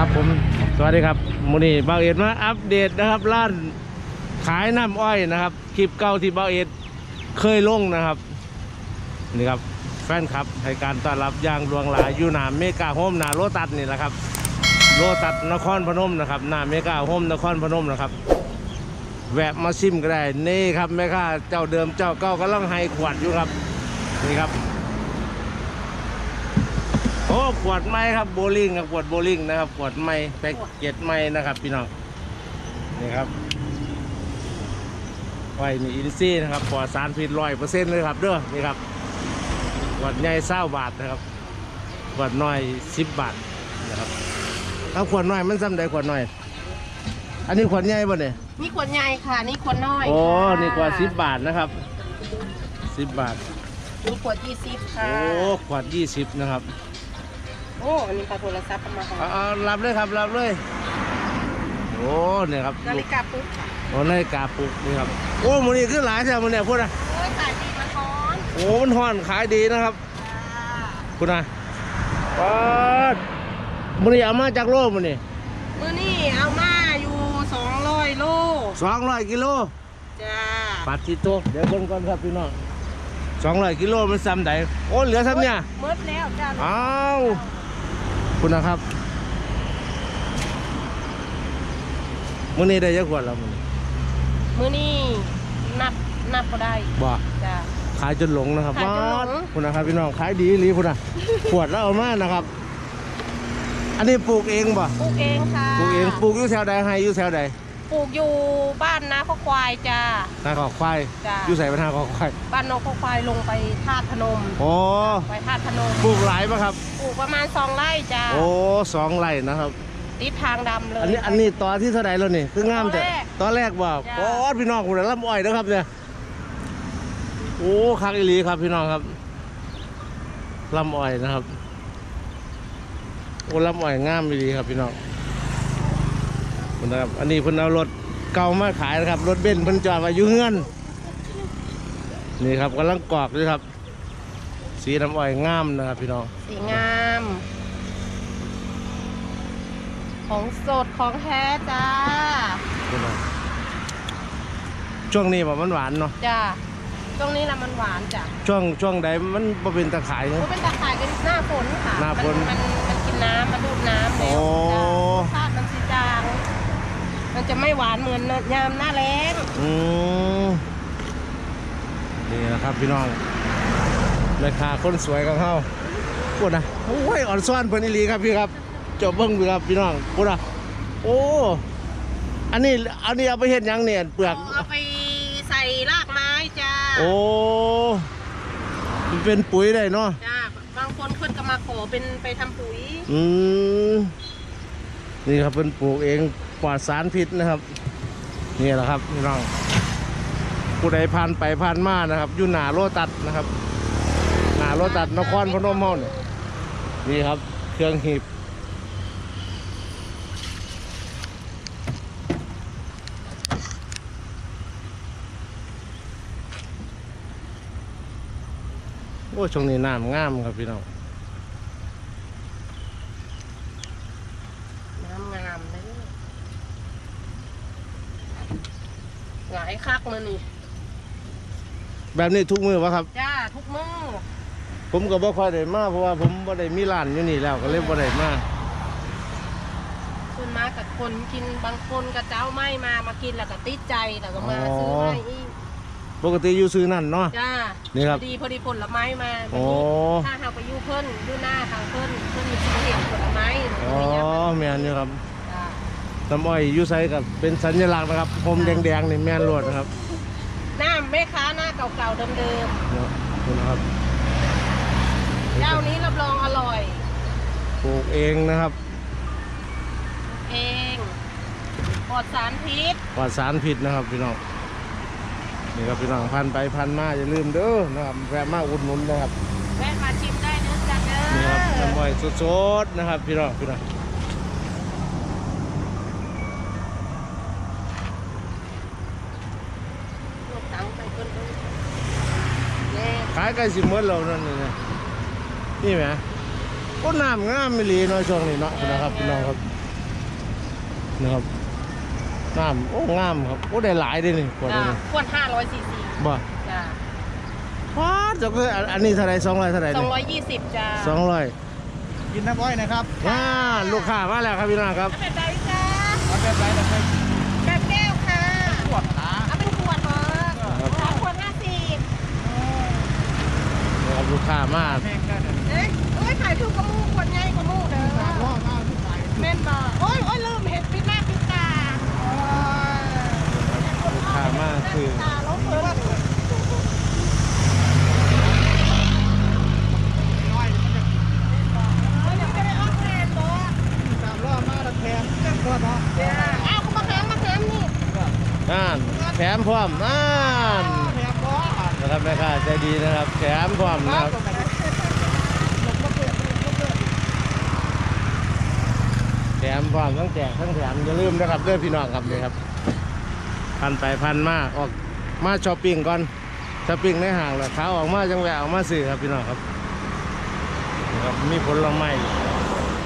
ครับผมสวัสดีครับมูนี่เบาเอ็ดมาอัปเดตนะครับร้านขายน้ำอ้อยนะครับคลิปเก่าที่เบาเอ็ดเคยลงนะครับนี่ครับแฟนคลับให้การต้อนรับอย่างดวงหลายอยู่หนาเมกาโฮมหนาโลตัสนี่แหละครับโลตัสนครพนมนะครับหนาเมกาโฮมนครพนมนะครับ แวะมาซิมก็ได้นี่ครับแม่ค้าเจ้าเดิมเจ้าเก่ากำลังให้ขวดอยู่ครับนี่ครับ โอ้ขวดไม้ครับโบลิ่งครับขวดโบลิ่งนะครับขวดไม้แพ็กเกจไม้นะครับ พี่น้องนี่ครับไว้นี่อินซี่นะครับปลอดสารพิษร้อยเปอร์เซ็นต์เลยครับเด้อนี่ครับขวดใหญ่เศร้าบาทนะครับขวดน้อยสิบบาทนะครับเอาขวดน้อยมันซ้ำใดขวดน้อย อันนี้ขวดใหญ่ป่ะเนี่ยนี่ขวดใหญ่ค่ะ นี่ขวดน้อยโอ้ค่ะนี่ขวดสิบบาทนะครับสิบบาท นี่ขวดยี่สิบค่ะโอ้ขวดยี่สิบนะครับ โอ้อันนี้ค่ะโทรศัพท์มาค่ะเอาเอารับเลยครับรับเลย โอ้เนี่ยครับนาฬิกาปุ๊บค่ะโอ้นาฬิกาปลุกนี่ครับโอ้มันนี่ขึ้นหลายใช่ไหมมันเนี่ยพูดนะโอ้ยขายดีมาก่อนโอ้มันห่อนขายดีนะครับค่ะพูดนะปัดมันนี่เอามาจากโลกมันนี่มื้อนี้เอามาอยู่สองร้อยโลสองร้อยกิโลจ้าปัดที่โตะเดี๋ยวเบิ่งก่อนครับพี่น้องสองร้อยกิโลมันซ้ำใดโอ้เหลือซ้ำเนี่ย หมดแล้วจ้าอ้าว คุณนะครับมันนี่ได้เยอะกว่าแล้วมันมื้อนี้นับนับก็ได้บ่จ้าขายจนหลงนะครับขายจนหลงว้าวคุณนะครับพี่น้องขายดีอีหรีคุณนะ ขวดแล้วเอามานะครับ อันนี้ปลูกเองบ่ปลูกเองค่ะปลูกเองปลูกอยู่แถวใดให้อยู่แถวใด ปลูกอยู่บ้านนาข้อควายจ้า นาขอควายจ้ะ อยู่ใส่ปัญหาขอควายบ้านนกข้อควายลงไปธาตุพนมโอ้ไปธาตุพนมปลูกหลายปะครับ ปลูกประมาณสองไร่จ้าโอ้สองไร่นะครับ ติดทางดำเลย อันนี้อันนี้ตอที่เท่าใดแล้วนี่คืองามแต่ตอแรกตอนแรกบ่จ้ะ โอ้พี่น้องคุณลำอ้อยนะครับเนี่ยโอ้คักอีหลีครับพี่น้องครับลำอ้อยนะครับโอ้ลำอ้อยงามอีหลีครับพี่น้องคุณ นะครับ อันนี้เพิ่นเอารถเก่ามาขายนะครับ รถเบนซ์เพิ่นจอดไว้อยู่เฮือน นี่ครับกำลังกรอกด้วยครับ สีน้ำอ้อยงามนะครับพี่น้อง สีงาม ของสดของแท้จ้านี่นะช่วงนี้บ่มันหวานเนาะ จ้าตรงนี้ละมันหวานจ้ะช่วงช่วงใดมันบ่เป็นตะขายก็เนาะเป็นตะข่ายเป็นหน้าฝนค่ะหน้าฝน มันมันมันกินน้ำมันดูดน้ำแล้วโอ้ จ้ะรสชาติมันสีจาง มันจะไม่หวานเหมือนยามหน้าแล้งอืมนี่นะครับพี่น้องแม่ค้าคนสวยของเขาพูดนะโอ้ยอ่อนซ้อนเพิ่นอีหลีครับพี่ครับเจบเบิ้งพี่ครับพี่น้องพูดนะโอ้อันนี้อันนี้เอาไปเฮ็ดหยังเนี่ยเปลือก เอาไปใส่รากไม้จ้าโอ้มันเป็นปุ๋ยได้เนาะจ้าบางคนเพิ่นก็มาขอเป็นไปทำปุ๋ย อืมนี่ครับเป็นปลูกเอง ปลอดสารพิษนะครับ นี่แหละครับพี่น้องผู้ใดผ่านไปผ่านมานะครับอยู่หนาโลตัดนะครับ หนาโลตัดนครพนมเฮาเนี่ยนี่ครับ เครื่องหีบโอ้ช่วงนี้น้ำงามครับพี่น้อง น้ำงามเลยหลาย คักเลยนี่แบบนี้ทุกมือวะครับ จ้าทุกมื้อผมก็บ่ค่อยได้มาเพราะว่าผมบ่ได้มีร้านอยู่นี่แล้วก็เลยบ่ได้มาคนมากับคนกินบางคนกับเจ้าไม่มามากินแล้วก็ติดใจแล้วก็มาซื้อให้อีกปกติอยู่ซื้อนั่นเนาะจ้านี่ครับพอดีพอดีผลไม้มาโอ้ถ้าเราไปอยู่เพิ่นอยู่หน้าทางเพิ่นเพิ่นมีชิ้นเดียวผลไม้อ๋อแม่นอยู่ครับจ้า น้ำอ้อยอยู่ไสกับเป็นสัญลักษณ์นะครับผมแดงๆนี่แม่นรวดนะครับหน้าแม่ค้าหน้าเก่าๆเดิมเนาะนี่นะครับๆเจ้านี้รับรองอร่อย ปลูกเองนะครับเองปลอดสารพิษปลอดสารพิษนะครับพี่น้องนี่ครับพี่น้องพันไปพันมาอย่าลืมเด้อนะครับแวะมาอุดหนุนนะครับแวะมาชิมได้เด้อจ้าเด้อนี่ครับน้ำอ้อยสดๆนะครับพี่น้องพี่น้อง ลูกตังไปเพิ่นเพิ่นแน่ ขายใกล้สิหมดแล้วนั่นนี่นะนี่ไหมก็น้ำงามไม่ลีเนาะช่วงนี้เนาะนะครับพี่น้องครับนะครับน้ำโอ้งามครับโอ้ได้หลายด้วยนี่กว่าจ้านี้ขวด500ซีซีบ่จ้าว้าเจะก็อันอันนี้เท่าไหรสองร้อยเท่าไหร220จ้าสองร้อยกินน้ำอ้อยนะครับว้าลูกค้ามาแล้วครับพี่น้องครับเป็นไรจ้าเอาแบบไรแบบไร แบบแก้วค่ะ ขวดขา เอาเป็นขวดเหรอ ครับ ขอขวด50 นะครับ ลูกค้ามาแพงกันเอ้ยเอ้ยขายถูกกว่าหมูขวดใหญ่กว่าหมูเด้อว่าว่าที่ไหนแม่นบ่โอ้ยโอ้ยลืมเห็ดปิดหน้าปิดตาลูกค้ามาคือตาลบเพิ่นน้อยมันจะเอ้ยยังไม่ได้ออกแทนบ่สามรอบมาแล้วแพงจังตัวเนาะอ้าวเขามาหามมาหามนี่น่านแถมพร้อมน่านแพงบ่ นะครับแม่ค้าใจดีนะครับแถมพร้อมนะครับแถมพร้อมทั้งแจกทั้งแถมอย่าลืมนะครับเด้อพี่น้องครับนี่ครับ พันไปพันมาออกมาช้อปปิ้งก่อนช้อปปิ้งในห้างแล้วขาออกมาจังแวะออกมาซื้อครับพี่น้องครับนะครับมีผลไม้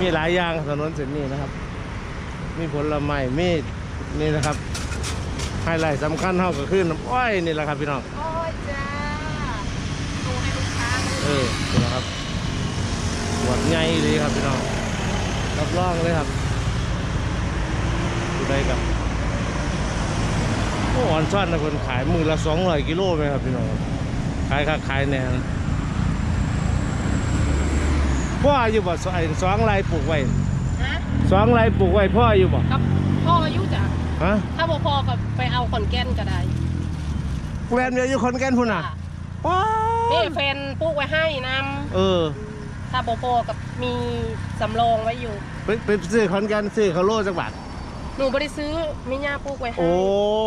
มีหลายอย่างถนนเส้นนี้นะครับ มีผลไม้มีนี่นะครับไฮไลท์สำคัญเท่าก็คือน้ำอ้อยนี่แหละครับพี่น้อง โอ้ยจ้าโทรให้ลูกค้า เลยเออนี่แหละครับหวดใหญ่เลยครับพี่น้องรับรองเลยครับดูได้กับโอ้อ่อนซ่อนนะคนขายมือละสองร้อยกิโลไหมครับพี่น้องขายค่าขายแนนพ่ออยู่บ่สไอ้สองลายปลูกไว้ฮะสองลายปลูกไว้พ่ออยู่บ่กับพ่ออายุจ้ะฮะถ้าบ่พอก็ไปเอาขอนแก่นก็ได้แวนเดียวอยู่คนแก่นพุ่นน่ะจ้ะว้านี่ว แฟนปลูกไว้ให้นเออำถ้าบ่พอกับมีสำรองไว้อยู่ไปไปซื้อคอนแกันซื้อเขาวโลจักบาทหนูบ่ได้ซื้อมีย่าปลูกไว้ให้ โอ้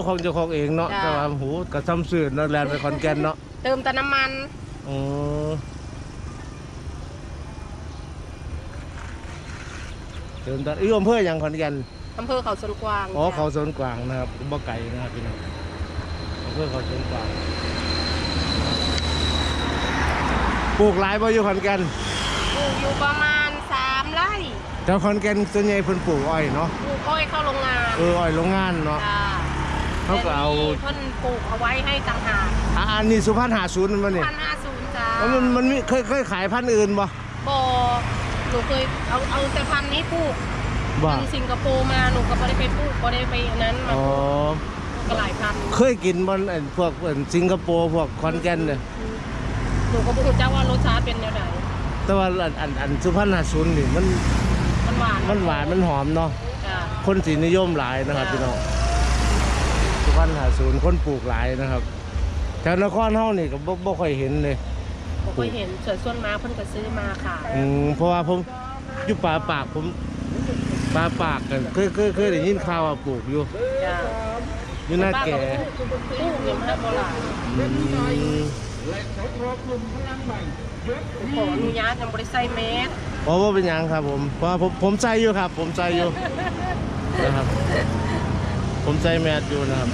ของเจ้าของเองเนาะจ้ะ แต่ว่าหูกระทำสื่อเนาะแลนไปคอนแกนเนาะเติมแต่น้ำมันอ๋อเติมตอนอีอำเภออย่างขอนแก่น อำเภอเขาสวนกวางอ๋อจ้ะเขาสวนกวางนะครับบ่ไก่นะครับพี่น้องอำเภอเขาสวนกวาง ปลูกหลายบ่อยู่ขอนแก่นปลูกอยู่ประมาณ3ไร่แต่ขอนแก่นส่วนใหญ่เพิ่นปลูกอ้อยเนาะปลูกอ้อยเข้าโรงงานเอออ้อยโรงงานเนาะจ้าเขาก็เอาแต่นี่เพิ่นปลูกเอาไว้ให้ต่างหากอะอันนี้สุพรรณหาศูนย์มันนี่พันห้าศูนย์จ้าแล้วมันมันมีเคยเคยขายพันธุ์อื่นบ่บ่หนูเคยเอาเอาแต่พันธุ์นี้ปลูกบ่ทางสิงคโปร์มาหนูก็บ่ได้ไปปลูกบ่ได้ไปอันนั้นมาอ๋อ ปลูกก็หลายพันธุ์เคยกินบนไอ้พวกเอิ่นสิงคโปร์พวกคอนแกนเนี่ย หนูก็บ่รู้จักว่ารสชาติเป็นแนวไหนแต่ว่าอันอันอันสุพรรณหาศูนย์นี่มันมันหวานมันหวานมันหอมเนาะจ้าคนสีนิยมหลายนะครับจ้ะพี่น้องสุพรรณหาศูนย์คนปลูกหลายนะครับแถวนครเฮานี่ก็บ่บ่ค่อยเห็นเลย บ่เคยเห็นส่วนส่วนมาเพิ่นก็ซื้อมาขายอืมเพราะว่าผมอยู่ป่าปากผมป่าปากกันเคยเคยเคยได้ยินข่าวว่าปลูกอยู่จ้าอยู่หน้าแก่ปลูกปลูกเนี่ยมันโบราณ อืม ขออนุญาตยังบ่ได้ใส่แมสเพราะว่าเป็นหยังครับผมเพราะว่าผมผมใส่อยู่ครับ ผมใส่อยู่นะครับ ผมใส่แมสอยู่นะครับ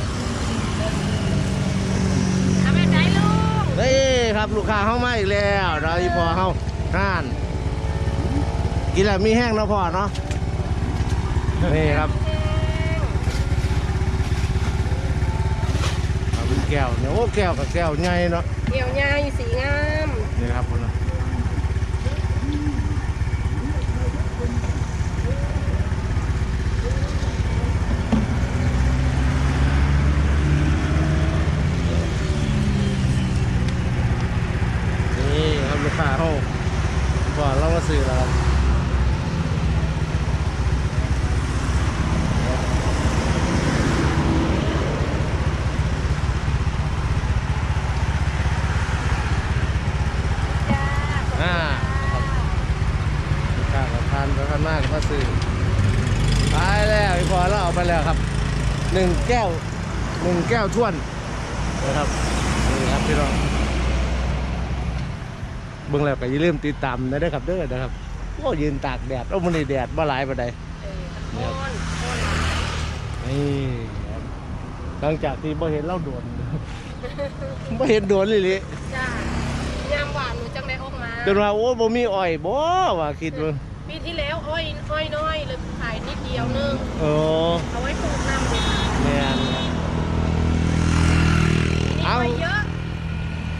ทำแบบไหนลูกเฮ้ยครับลูกค้าเข้ามาอีกแล้วเราอีพอเข้าห้านกินแล้วมีแห้งเนาะพอเนาะนี่ครับเอาเป็นแก้วเนี่ยโอ้แก้วกับแก้วใหญ่เนาะ เอวใหญ่สีงามนี่ครับคุณนี่ครับลูกค้าเข้าก่อนเรามาซื้อแล้วครับอ่าครับ ลูกค้ากับทานไปทานมากก็ซื้อไปแล้วอีพอเราเอาไปแล้วครับหนึ่งแก้วหนึ่งแก้วท้วนนะครับนี่ครับพี่น้องเบิ่งแล้วก็อย่าลืมติดตามนะด้ครับเด้อนะครับโอ้ยืนตากแดดโอ้มันนี่แดดบ่หลายปานใดเออโอนโอนนี่ครับหลังจากที่บ่เห็นเล่าโดนบ่เห็นโดนเลยลิจ้ายามหวานหนูจังได้ออกมาจนว่าโอ้บ่มีอ้อยบ่ว่าคิดว่า ปีที่แล้วอ้อยอ้อยน้อยเลยขายนิดเดียวนึงโอ้เอาไว้ปลูกน้ำเลยค่ะแม่นเอานี่ไว้เยอะ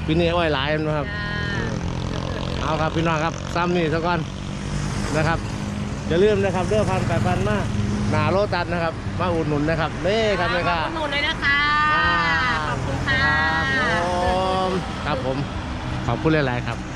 ปีนี้อ้อยหลายนะครับ จ้าเอาครับพี่น้องครับซ้ำนี่ซะก่อนนะครับอย่าลืมนะครับเด้อพันแปดพันมาหนาโลตัดนะครับ มาอุดหนุนนะครับนี่ครับนี่ครับ ขอบคุณเลยนะคะอ่าขอบคุณค่ะครับผมครับผม ขอบคุณหลาย ๆ ครับ